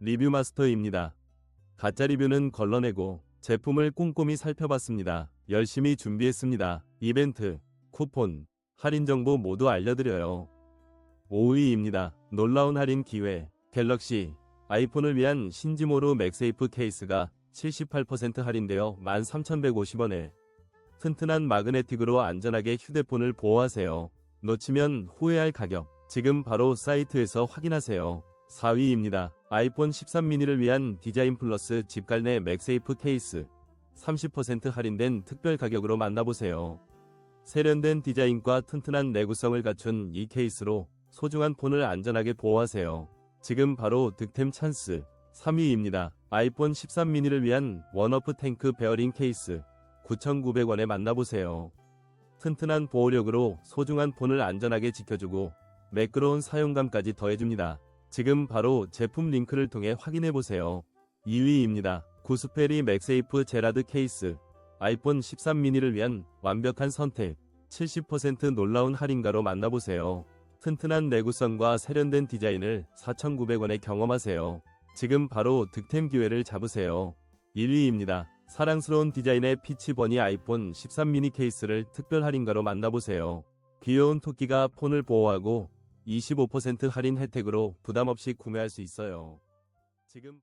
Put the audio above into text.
리뷰 마스터입니다. 가짜 리뷰는 걸러내고 제품을 꼼꼼히 살펴봤습니다. 열심히 준비했습니다. 이벤트, 쿠폰, 할인 정보 모두 알려드려요. 5위입니다. 놀라운 할인 기회. 갤럭시, 아이폰을 위한 신지모로 맥세이프 케이스가 78% 할인되어 13,150원에 튼튼한 마그네틱으로 안전하게 휴대폰을 보호하세요. 놓치면 후회할 가격. 지금 바로 사이트에서 확인하세요. 4위입니다. 아이폰 13 미니를 위한 디자인 플러스 집갈내 맥세이프 케이스. 30% 할인된 특별 가격으로 만나보세요. 세련된 디자인과 튼튼한 내구성을 갖춘 이 케이스로 소중한 폰을 안전하게 보호하세요. 지금 바로 득템 찬스. 3위입니다. 아이폰 13 미니를 위한 원어프 탱크 베어링 케이스. 9,900원에 만나보세요. 튼튼한 보호력으로 소중한 폰을 안전하게 지켜주고 매끄러운 사용감까지 더해줍니다. 지금 바로 제품 링크를 통해 확인해보세요. 2위입니다. 구스페리 맥세이프 제라드 케이스. 아이폰 13 미니를 위한 완벽한 선택. 70% 놀라운 할인가로 만나보세요. 튼튼한 내구성과 세련된 디자인을 4,900원에 경험하세요. 지금 바로 득템 기회를 잡으세요. 1위입니다. 사랑스러운 디자인의 피치버니 아이폰 13 미니 케이스를 특별 할인가로 만나보세요. 귀여운 토끼가 폰을 보호하고 25% 할인 혜택으로 부담 없이 구매할 수 있어요. 지금